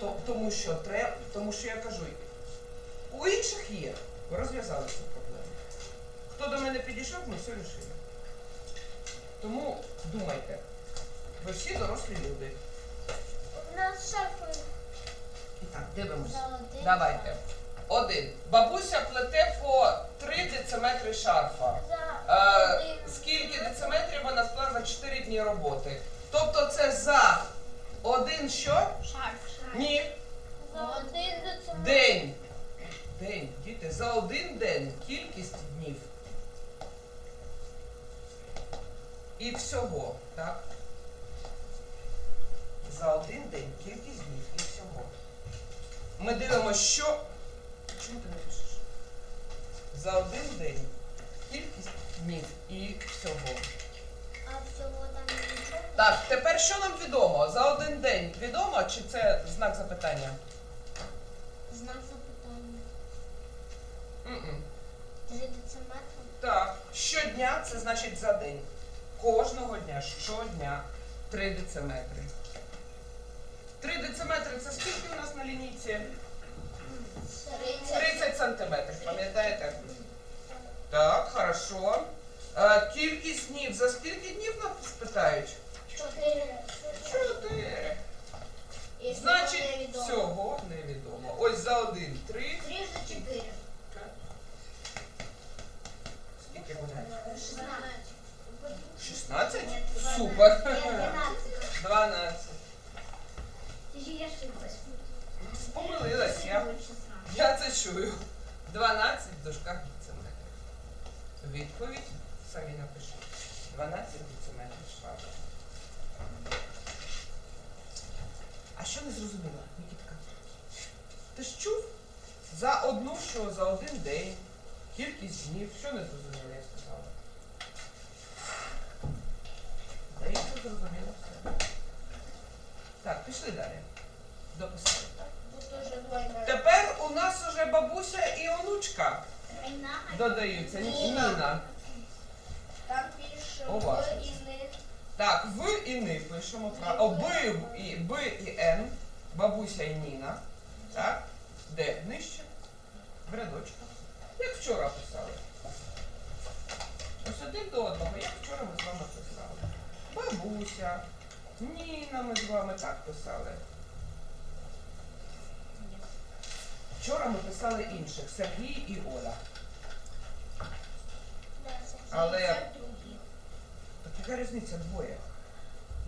То- тому що треба, тому що я кажу, у інших є. Розв'язали цю проблему. Хто до мене підійшов, ми все рішили. Тому думайте, ви всі дорослі люди. У нас шарфи І так, дивимося. золоті. Давайте. Один. Бабуся плете по 3 дециметри шарфа. За Е, один. скільки дециметрів вона сплела за 4 дні роботи? Тобто це за один що? Ні. За один. День. День, діти, за один день кількість днів. І всього, так? За один день кількість днів і всього. Ми дивимося, що. Чому ти не пишеш? За один день кількість днів і всього. А всього там нічого? Так, тепер що нам відомо? За один день відомо, чи це знак запитання? Знак запитання. М-м. Три дециметри. Так, щодня це значить за день. Кожного дня, щодня 3 дециметри. 3 дециметри це скільки у нас на лінійці? 30 сантиметрів, пам'ятаєте? Так, хорошо. Е, кількість днів. За скільки днів нас спитають? Чотири. Чотири. І Значить, всього невідомо. всього невідомо. Ось за один три. Три за чотири. Скільки буде? Шістнадцять. 16? Ні, Супер. Дванадцять. 12. Я ошиблась. Помилилась я. Я це чую. 12 в дужках дециметрів. Відповідь самі напишіть. 12 дециметрів шпаги. А що не зрозуміла, Нікітка? Ти ж чув? За одну, що за один день, кількість днів. Що не зрозуміла, я сказала? Здається, зрозуміло все. Так, пішли далі. Дописали, так? Тепер у нас уже бабуся і онучка додаються. Ніна. Там пише Уважно. і них. Так, в і ни пишемо О, Б і Б і Н. Бабуся і Ніна. Так? Де? Нижче? В рядочках. Як вчора писали. Ось один до одного, як вчора ми з вами писали. Бабуся. Ніна ми з вами так писали. Вчора ми писали інших Сергій і Оля. Але-. Так яка різниця двоє?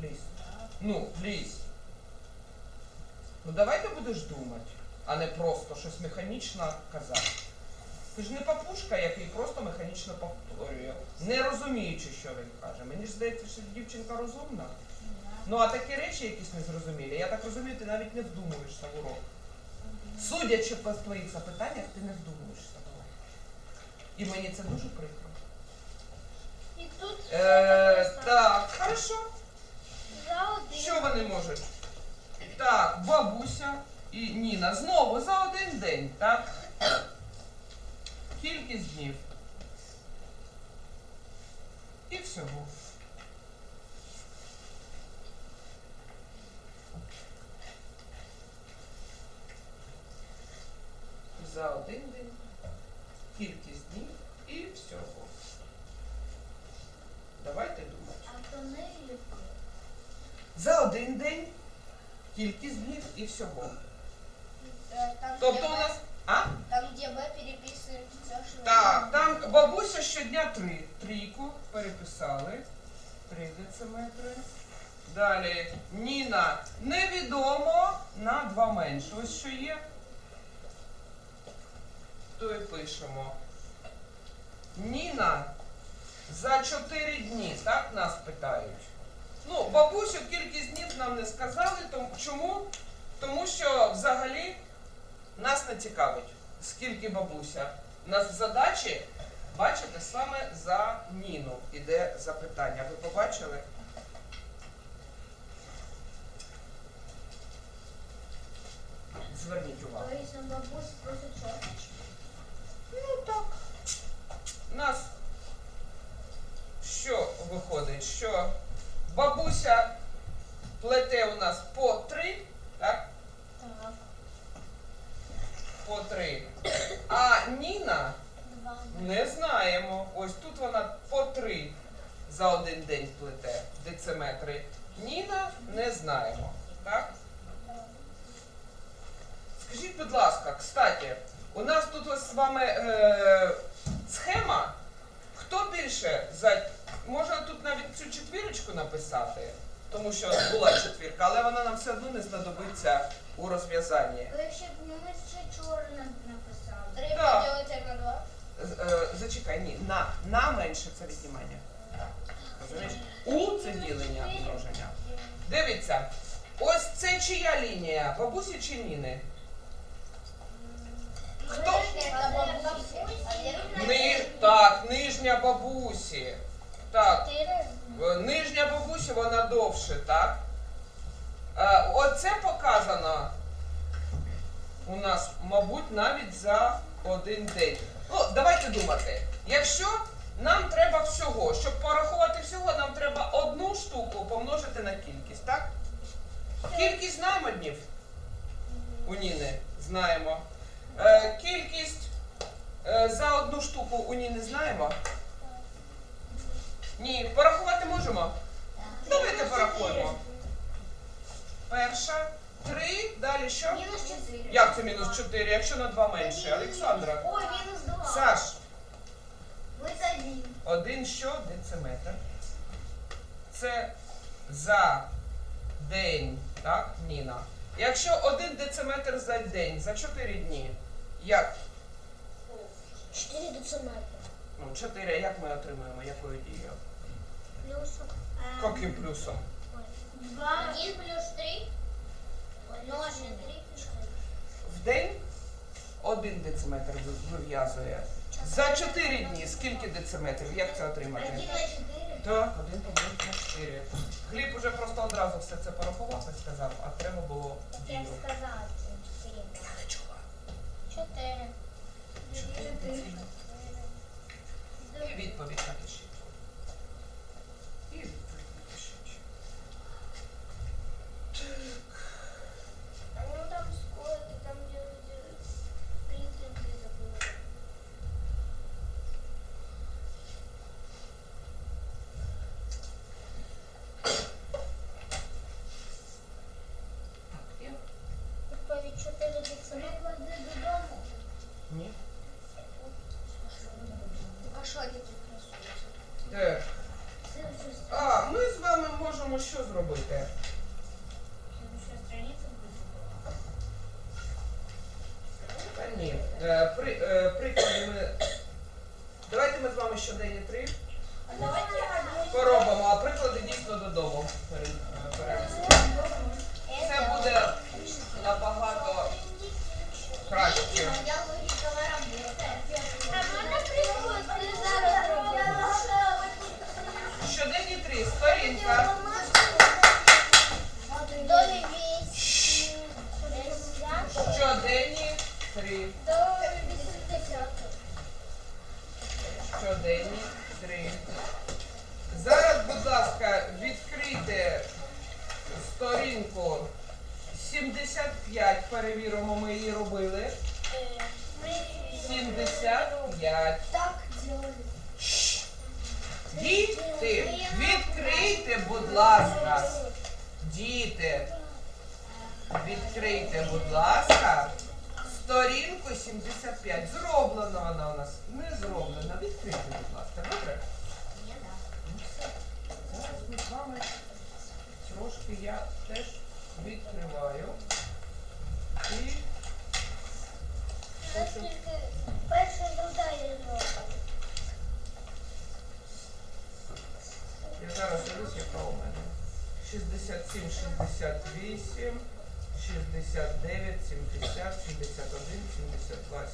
Лізь. Ну, лізь. Ну давай ти будеш думати, а не просто щось механічно казати. Ти ж не папушка, який просто механічно повторює, не розуміючи, що він каже. Мені ж здається, що дівчинка розумна. Ну а такі речі якісь незрозумілі, я так розумію, ти навіть не вдумуєшся в урок. Судячи по твоїх запитаннях, ти не вдумуєшся в урок. І мені це дуже прикро. І тут Е, написано. так, хорошо. За один. Що вони можуть? Так, бабуся і Ніна. Знову за один день, так? Кількість днів. І всього. За один день. Кількість днів і всього. Давайте думати. А то не. За один день кількість днів і всього. Е, Там, Тобто у нас. А? Там, де В переписують все, що Так, там бабуся щодня три. Трійку переписали. Три дециметри. Далі Ніна невідомо на два менше. Ось що є. То і пишемо. Ніна за 4 дні, так нас питають. Ну, бабусю кількість днів нам не сказали. Тому, чому? Тому що взагалі нас не цікавить, скільки бабуся. У нас задачі, бачите, саме за Ніну іде запитання. Ви побачили? Зверніть увагу. Бабусь просить чорточку. Ну так. У нас що виходить? Що бабуся плете у нас по три, так? Так. по 3. А Ніна Два. не знаємо. Ось тут вона по 3 за один день плете дециметри. Ніна не знаємо. Так? Скажіть, будь ласка, кстати, у нас тут ось з вами е, схема. Хто більше за. Можна тут навіть цю четвірочку написати, тому що була четвірка, але вона нам все одно не знадобиться у розв'язанні. Ви ще ну, ми ще чорне написали. Три Да. поділити на два. Е, Зачекай, ні, на, на менше це віднімання. Розумієш? У це ділення множення. Дивіться, ось це чия лінія? Бабусі чи Ніни? Хто? Нижня бабусі. Ни... Так, нижня бабусі. Так, е, нижня бабусі вона довше, так? Е, Оце показано у нас, мабуть, навіть за один день. Ну, давайте думати. Якщо нам треба всього, щоб порахувати всього, нам треба одну штуку помножити на кількість, так? Кількість знаємо днів у Ніни знаємо. Е, кількість за одну штуку у Ніни знаємо? Ні, порахувати можемо? Давайте порахуємо. Перша, три, далі що? Мінус чотири. Як це мінус 4, якщо на 2 менше? Олександра. Ой, мінус два. Саш, Ми один. один що дециметр. Це за день, так, Ніна? Якщо один дециметр за день, за 4 дні, як? Чотири дециметри. Ну, 4, як ми отримуємо, якою дією? Плюсом. Яким плюсом? Два. Один плюс три. В день один дециметр ви- вив'язує. За 4 дні скільки дециметрів? Як це отримати? Один на чотири. Так, один помножити на 4. Гліб уже просто одразу все це порахував і сказав, а треба було дію. сказала, це чотири. Я не чула. Чотири. Чотири дециметри. І відповідь напишіть. І відповідь напишіть. А ну там сколько, там где три клинки забыла. Так, є? Відповідь А ми з вами можемо що зробити? Е, е, приклади ми. Давайте ми з вами щоденні три А давайте одну поробимо, а приклади дійсно додому пере- е, перенесемо. Це буде набагато краще. Я логікова робота. А можна прикол? Ти зараз робиш. Щоденні три, сторінка. Долі вісім. Щоденні три. Долі вісімдесят. Щоденні три. Зараз, будь ласка, відкрийте сторінку 75. Перевіримо, ми її робили. 75. Так делали. Діти, відкрийте, будь ласка. Діти, відкрийте, будь ласка, сторінку 75. Зроблена вона у нас. Не зроблена. Відкрийте, будь ласка. Добре? Ну, все. Зараз ми з вами трошки я теж відкриваю. І. Перша завдання зробила. Я зараз дивлюсь, яка у мене. 67, 68, 69, 70, 71, 72,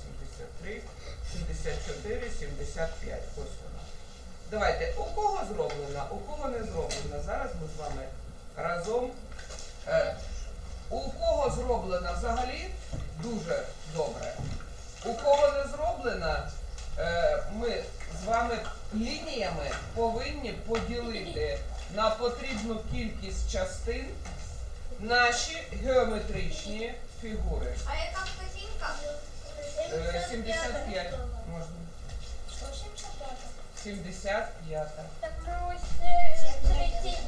73, 74, 75. Ось вона. Давайте, у кого зроблена, у кого не зроблена. Зараз ми з вами разом. Е, у кого зроблена взагалі дуже добре. У кого не зроблена, е, ми з вами лініями повинні поділити на потрібну кількість частин наші геометричні фігури. А яка картинка? Е, 75 можна. 75. Так ми ось е, 30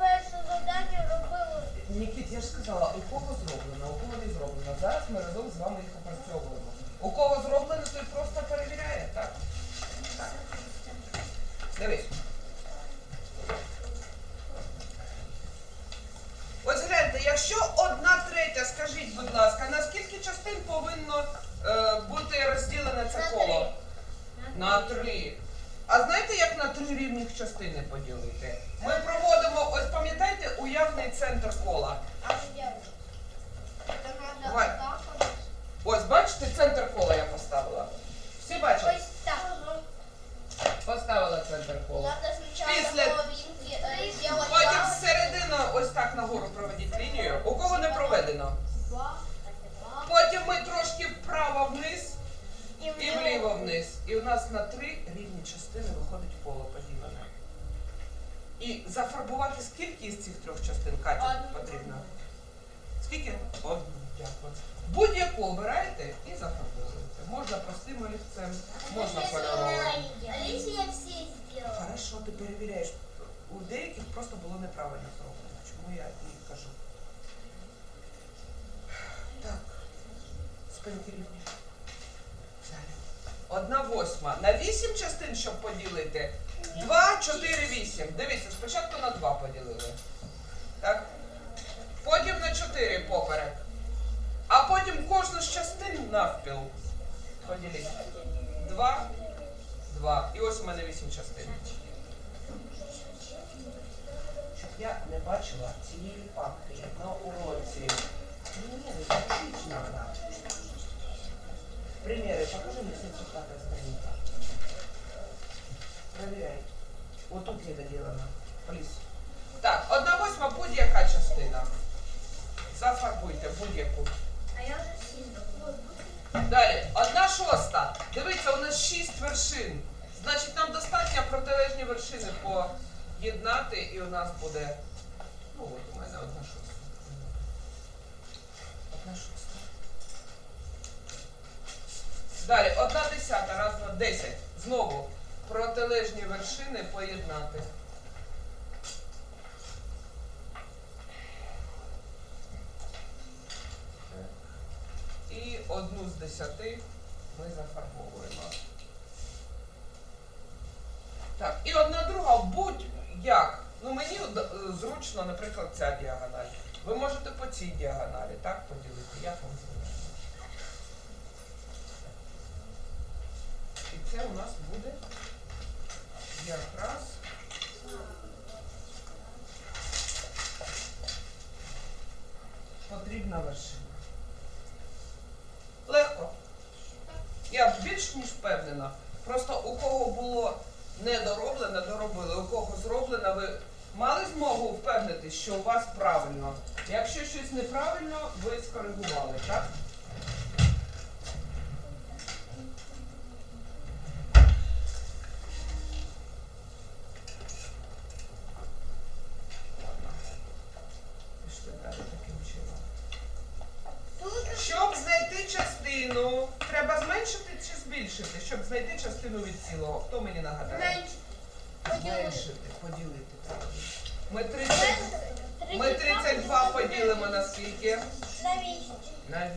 перше завдання робили. Нікіт, я ж сказала, у кого зроблено, у кого не зроблено. Зараз ми разом з вами їх опрацьовуємо. У кого зроблено, той просто перевіряє, так? Так. Дивись. Ось гляньте, якщо одна третя, скажіть, будь ласка, на скільки частин повинно е, бути розділене це На коло? три. На три. А знаєте, як на три рівних частини поділити? Ми проводимо, ось пам'ятаєте, уявний центр кола. Давай. Ось, бачите, центр кола я поставила. Всі бачать? Ось так. Сначала Після- сделать Потім два. зсередину ось так нагору проведіть лінію. У кого не проведено? Потім ми трошки вправо вниз І вліво вниз. І у нас на три рівні частини виходить коло поділене. І зафарбувати скільки із цих трьох частин Катя потрібно? Скільки? Одну. Дякую. Будь-яку обираєте і зафарбовуєте. Можна простим олівцем, можна кольоровим. Хорошо, ти перевіряєш. У деяких просто було неправильно зроблено. Чому я і кажу. Так. Спинки рівні. Одна восьма. На вісім частин, щоб поділити. Два, чотири, вісім. Дивіться, спочатку на два поділили. Так? Потім на чотири поперек. А потім кожну з частин навпіл. Поділіть. Два, два. І ось у мене вісім частин. Щоб я не бачила цієї папки на уроці. Ні, не запишіть надо. Приміри, покажи мені 75 страница. Проверяй. Вот тут не доделано. Поліс. Так, одна восьма будь-яка частина. Зафарбуйте будь-яку. А я уже сильно. Далі, одна шоста. Дивіться, у нас шість вершин. Значить, нам достатньо протилежні вершини поєднати, і у нас буде. У мене одна шоста. Одна шоста. Далі, одна десята, раз на десять. Знову протилежні вершини поєднати. І одну з десяти ми зафарбовуємо. Так, і одна друга будь-як. Ну мені е, зручно, наприклад, ця діагональ. Ви можете по цій діагоналі, так, поділити, як вам зручно. І це у нас буде якраз потрібна вершина. Легко. Я більш ніж впевнена. Просто у кого було недороблено, доробили. У кого зроблено, ви мали змогу впевнитись, що у вас правильно. Якщо щось неправильно, ви скоригували, так? Щоб знайти частину, треба зменшити чи збільшити, щоб знайти частину від цілого. Хто мені нагадає? Менше. Поділити. Ми 30, ми 32 поділимо на скільки? На вісім. На 8.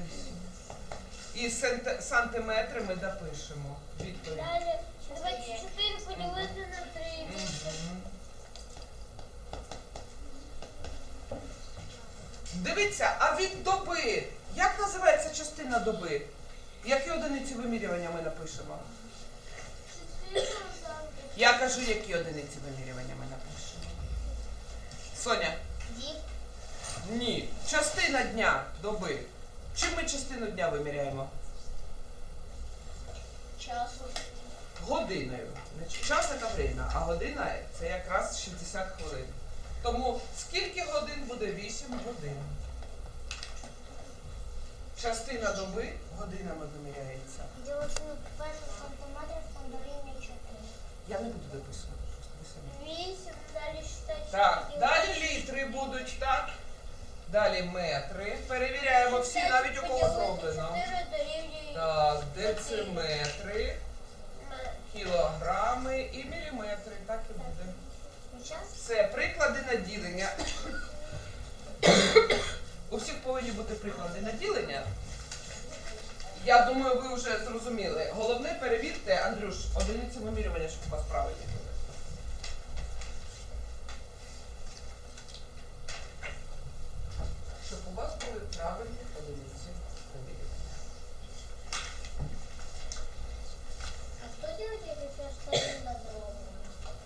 І санти- сантиметри ми допишемо. Відповідь. Далі 24 поділити на 3. Мгм. Дивіться, а від доби, як називається частина доби? Які одиниці вимірювання ми напишемо? Я кажу, які одиниці вимірювання ми напишемо. Соня, Діб. ні. Частина дня доби. Чим ми частину дня виміряємо? Часу. Годиною. Час це время, а година це якраз 60 хвилин. Тому скільки годин буде 8 годин. Частина доби годинами виміряється. Сантиметрів там дорівнює 4. Я не буду дописувати. просто ви самі. 8, далі считати. Так, далі літри будуть, так? Далі метри. Перевіряємо всі, навіть у кого зроблено. Так, дециметри, кілограми і міліметри. Так і буде. Це приклади наділення. У всіх повинні бути приклади наділення. Я думаю, ви вже зрозуміли. Головне перевірте, Андрюш, одиниці вимірювання, щоб у вас правильні були. Щоб у вас були правильні одиниці вимірювання. А что делать, если все стоит на дорогу?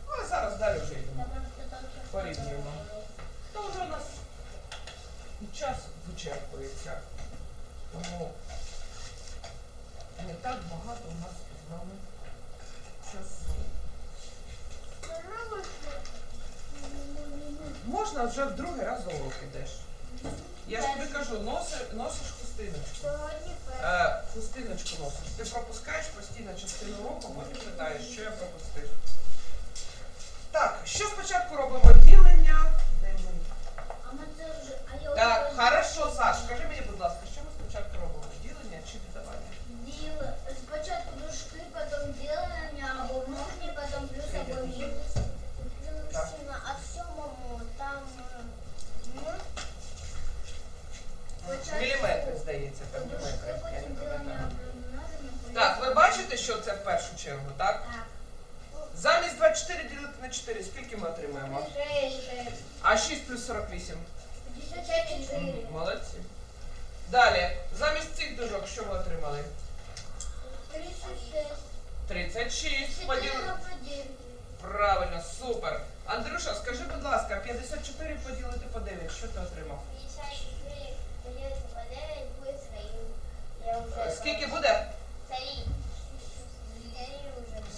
Ну, а зараз далі вже йдемо. Я просто там сейчас Порівнюємо. То вже у нас і час вичерпується. Тому не так багато у нас з вами часу. Можна вже в другий раз за урок ідеш. Я ж тобі кажу, носиш, носиш хустиночку. Е, хустиночку носиш. Ти пропускаєш постійно частину уроку, потім питаєш, що я пропустив. Так, що спочатку робимо? Ділення. Так, хорошо, Саш, скажи мені, що це в першу чергу, так? Замість 24 ділити на 4, скільки ми отримаємо? 6. А 6 плюс 48. 54. Молодці. Далі. Замість цих дужок що ви отримали? 36. 36. Поділи. Правильно, супер. Андрюша, скажи, будь ласка, 54 поділити по 9. Що ти отримав? 54 поділити по 9 буде 3. Скільки буде? 3.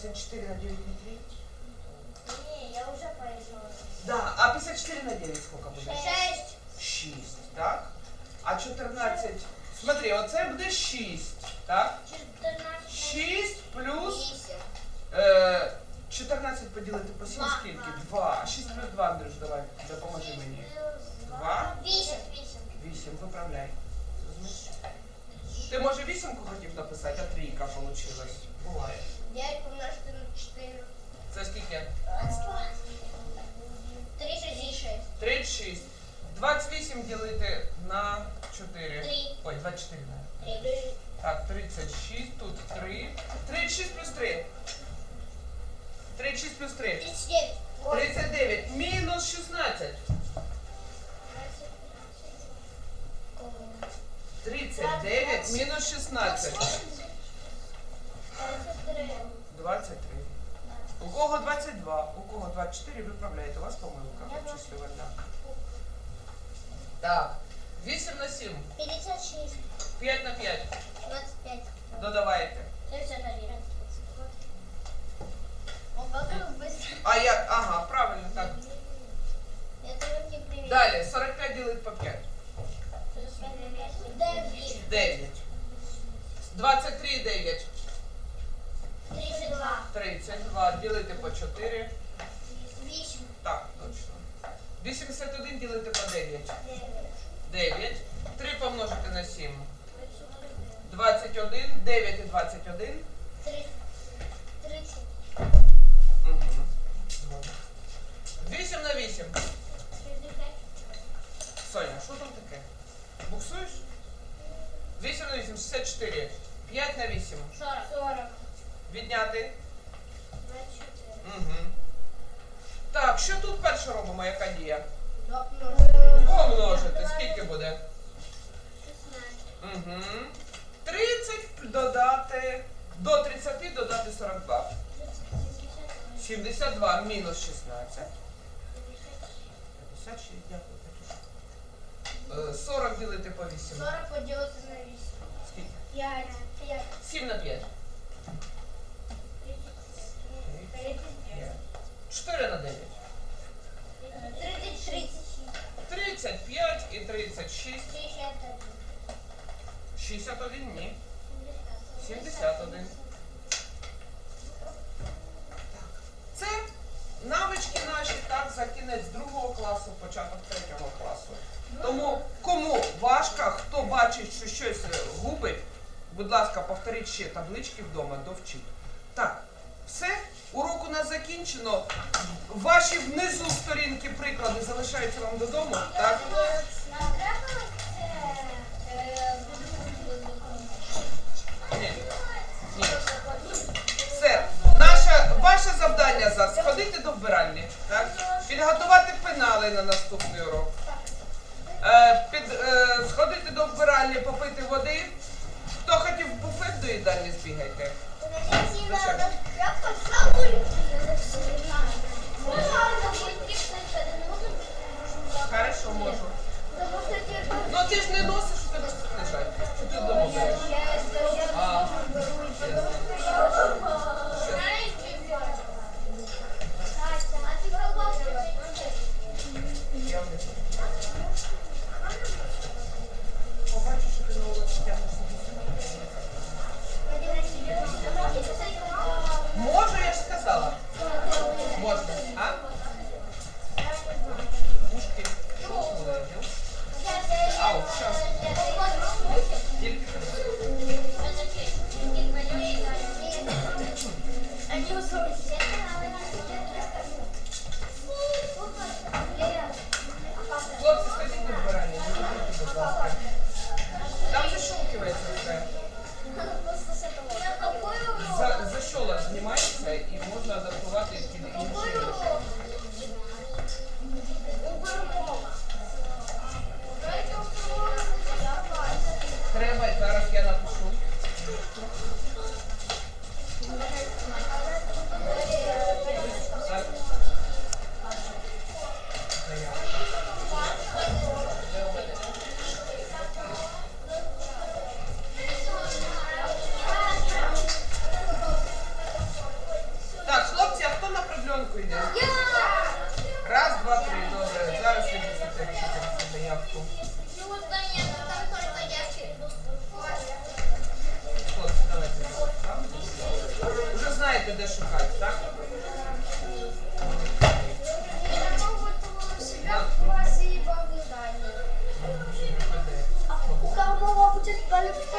54 на 9 на 3? Не, я уже порешила. Да, а 54 на 9 сколько буде? 6. 6, так? А 14, смотри, оце буде 6, так? 14. 6 плюс 8. е, 14 поділити по 7 Два. скільки? 2. 6 плюс 2, Андрюш, давай, допоможи мені. Два. 8. 8. 8, виправляй. Ти може вісімку хотів написати, а трійка вийшла. Буває. 9 помножити на 4. Це скільки? 36. 36. 28 ділити на 4. Три. Ой, 24, не. 3. Так, 36, тут 3. 36 плюс 3. 36 плюс 3. 39. 39. Мінус 16. 39 мінус 16. 23. У кого 22, у кого 24, виправляєте. У вас помилка обчислювальна. Так. 8 на 7. 56. 5 на 5. 25. Додавайте. 61. О, как вы быстро. А як? Ага, правильно, так. Это вот не привет. Далі. 45 ділить по 5. 9. 9. 23 9. 32. 32. Ділити по 4. 8. Так, точно. 81 ділити по 9. 9. 9. 3 помножити на 7. 21. 9 і 21. 30. 30. 71, ні. 71. Це навички наші так за кінець другого класу, початок третього класу. Тому кому важко, хто бачить, що щось губить, будь ласка, повторіть ще таблички вдома, довчіть. Так, все, урок у нас закінчено. Ваші внизу сторінки приклади залишаються вам додому. так? ходити до вбиральні, так? підготувати пенали на наступний урок, е, під, е, сходити до вбиральні, попити води. Хто хотів буфет до їдальні, збігайте. Хорошо, можу. Ну ти ж не носиш. Just call it